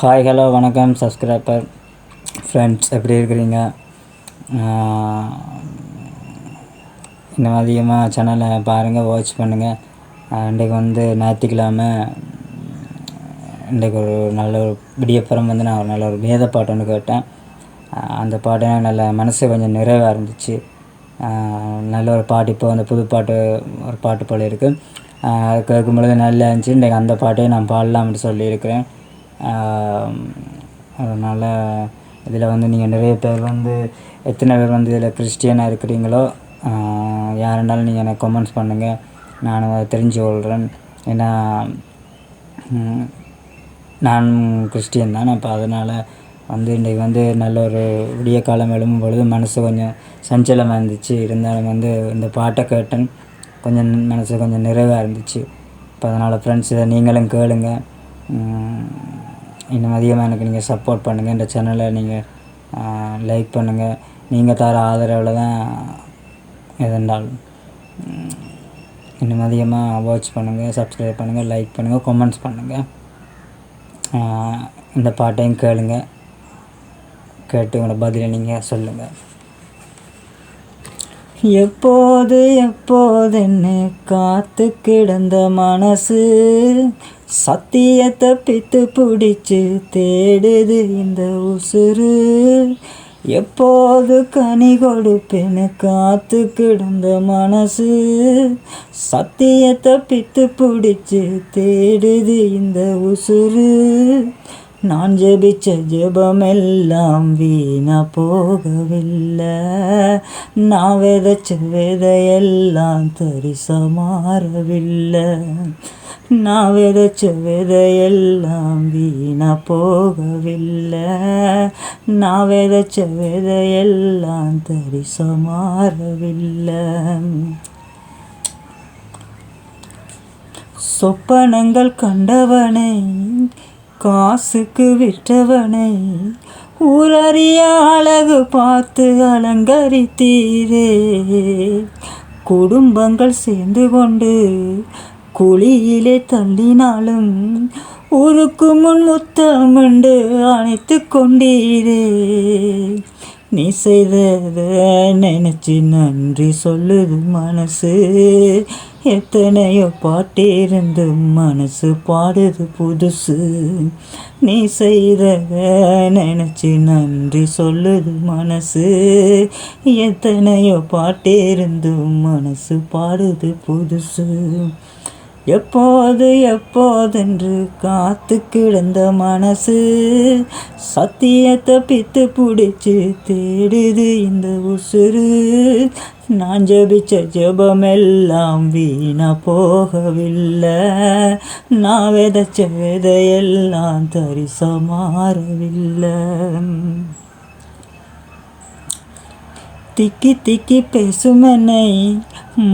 Hi hello வணக்கம் subscriber friends எப்படி இருக்கிறீங்க? இன்னும் அதிகமாக சேனலை பாருங்கள் வாட்ச் பண்ணுங்கள் இன்றைக்கு வந்து ஞாயிற்றுக்கிழமை. இன்றைக்கு ஒரு நல்ல ஒரு விடியப்புறம் வந்து நான் ஒரு நல்ல ஒரு வேத பாட்டு ஒன்று கேட்டேன். அந்த பாட்டு எனக்கு நல்ல மனசு கொஞ்சம் நிறைவாக இருந்துச்சு. நல்ல ஒரு பாட்டு இப்போ அந்த புது பாட்டு ஒரு பாட்டு போல இருக்குது அது கேட்கும் பொழுது நல்லா இருந்துச்சு. இன்றைக்கு அந்த பாட்டையும் நான் பாடலாம்னு சொல்லியிருக்கிறேன். அதனால் இதில் வந்து நீங்கள் நிறைய பேர் வந்து எத்தனை பேர் வந்து இதில் கிறிஸ்டியனாக இருக்கிறீங்களோ யார் இருந்தாலும் நீங்கள் எனக்கு கமெண்ட்ஸ் பண்ணுங்கள் நான் அதை தெரிஞ்சு கொள்கிறேன் ஏன்னா நான் கிறிஸ்டியன் தான். இப்போ அதனால் வந்து இன்றைக்கு வந்து நல்ல ஒரு விடிய காலம் எழும்பும் பொழுது மனசு கொஞ்சம் சஞ்சலமாக இருந்துச்சு. இருந்தாலும் வந்து இந்த பாட்டை கேட்டேன். கொஞ்சம் மனசு கொஞ்சம் நிறைவாக இருந்துச்சு. இப்போ அதனால் ஃப்ரெண்ட்ஸ் இதை நீங்களும் கேளுங்கள் இன்னும் அதிகமாக எனக்கு நீங்கள் சப்போர்ட் பண்ணுங்கள் இந்த சேனலை நீங்கள் லைக் பண்ணுங்கள் நீங்கள் தர ஆதரவில் தான் எதென்றாலும் ம், இன்னும் அதிகமாக வாட்ச் பண்ணுங்கள் சப்ஸ்கிரைப் பண்ணுங்கள் லைக் பண்ணுங்கள் கமெண்ட்ஸ் பண்ணுங்கள் இந்த பாட்டையும் கேளுங்க. கேட்டு உங்களோட பதிலை நீங்கள் சொல்லுங்கள் எப்போது எப்போதுன்னு காத்து கிடந்த மனசு? சத்தியத்தை பித்து பிடிச்சு தேடுது இந்த உசுறு. எப்போது கனி கொடுப்பேன்னு காத்து கிடந்த மனசு? சத்தியத்தை பித்து பிடிச்சு தேடுது இந்த உசுறு. நான் ஜெபிச்ச ஜெபமெல்லாம் வீணா போகவில்லை. நான் விதைச்ச விதையெல்லாம் தரிசா மாறவில்லை. நான் விதைச்ச விதையெல்லாம் வீணா போகவில்லை. நான் விதைச்ச விதையெல்லாம் தரிசா மாறவில்லை. சொப்பனங்கள் கண்டவனை காசுக்கு விற்றவனை ஊரறிய அழகு பார்த்து அலங்கரித்தீரே. குடும்பங்கள் சேர்ந்து கொண்டு குழியிலே தள்ளினாலும் ஊருக்கு முன் முத்தமிண்டு அணைத்து கொண்டீரே. நீ செய்தத நினைச்சு நன்றி சொல்லுது மனசு. எத்தனையோ பாட்டிருந்து மனசு பாடுது புதுசு. நீ செய்த நினச்சி நன்றி சொல்லுது மனசு. எத்தனையோ பாட்டிருந்து மனசு பாடுது புதுசு. எப்போது எப்போதென்று காத்து கிடந்த மனசு சத்தியத்தை பித்து பிடிச்சு தேடுது இந்த உசுறு. நான் ஜெபிச்ச ஜபமெல்லாம் வீணா போகவில்லை. நான் விதைச்ச விதையெல்லாம் தரிசமாறவில்லை. திக்கி திக்கி பேசுமனை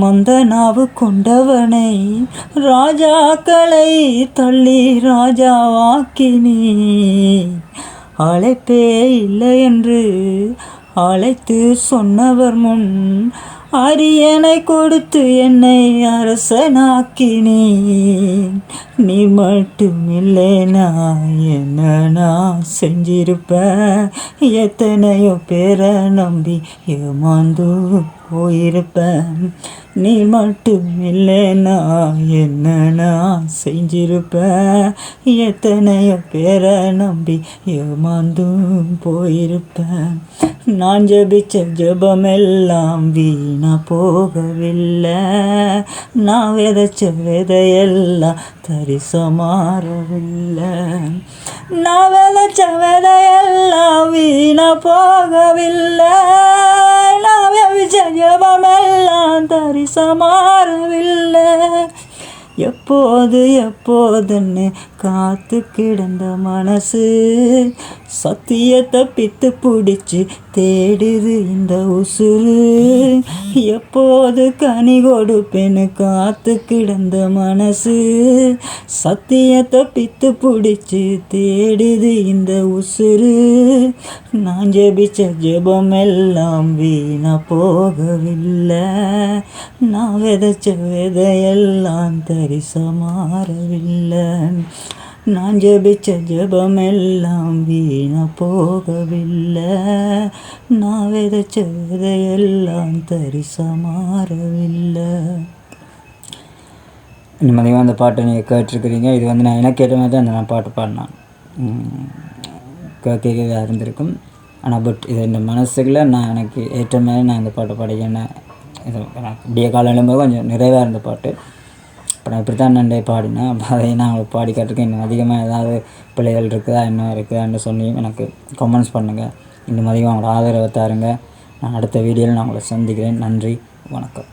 மந்தனாவு கொண்டவனை ராஜாக்களை தள்ளி ராஜாவாக்கினி. அழைப்பே இல்லை என்று அழைத்து சொன்னவர் முன் அரியணை கொடுத்து என்னை அரசனாக்கினேன் நீ மட்டும் இல்லைனா என்ன நான் செஞ்சிருப்பேன். எத்தனையோ பேரை நம்பி ஏமாந்து போயிருப்பேன். நீ மட்டும் இல்லைனா என்ன நான் செஞ்சிருப்பேன். எத்தனையோ பேரை நம்பி ஏமாந்தும் போயிருப்பேன். நான் ஜபிச்ச ஜபமெல்லாம் வீணா போகவில்லை. நான் விதைச்ச விதையெல்லாம் தரிசா மாறவில்லை நான் விதைச்ச விதையெல்லாம் வீணா போகவில்லை. நான் விதைச்ச ஜபமெல்லாம் தரிசா மாறவில்லை எப்போது எப்போதுன்னு காத்து கிடந்த மனசு. சத்தியத்தை பித்து பிடிச்சி தேடுது இந்த உசுறு. எப்போது கனி கொடுப்பேன்னு காத்து கிடந்த மனசு. சத்தியத்தை பித்து பிடிச்சி தேடுது இந்த உசுறு. நான் ஜெபிச்ச ஜெபம் எல்லாம் வீணா போகவில்லை. நான் விதைச்ச விதையெல்லாம் தே மாறவில்லை நான் ஜெபிச்ச ஜெபமெல்லாம் வீணா போகவில்லை. நான் விதைச்ச விதையெல்லாம் தரிசமாறவில்லை. நிம்மதியாக அந்த பாட்டை நீங்கள் கேட்டிருக்கிறீங்க. இது வந்து நான் எனக்கு ஏற்ற மாதிரி தான் அந்த நான் பாட்டு பாடினேன். கேட்க இருந்திருக்கும். ஆனால் பட் இது இந்த மனசுக்குள்ள நான் எனக்கு ஏற்ற மாதிரி நான் இந்த பாட்டை பாடிக்கிறேன் இது நான் விடிய காலம் எழும்போது கொஞ்சம் நிறைவாக இருந்த பாட்டு. இப்போ நான் இப்படி தான் நண்டே பாடினேன். அப்போ அதை நான் உங்களுக்கு பாடி காட்டிருக்கேன் இன்னும் அதிகமாக ஏதாவது பிள்ளைகள் இருக்குதா என்ன இருக்குதான்னு சொல்லி எனக்கு கமெண்ட்ஸ் பண்ணுங்கள் இன்னும் அதிகம் அவங்களோட ஆதரவை தாருங்க. நான் அடுத்த வீடியோவில் நான் உங்களை சந்திக்கிறேன். நன்றி வணக்கம்.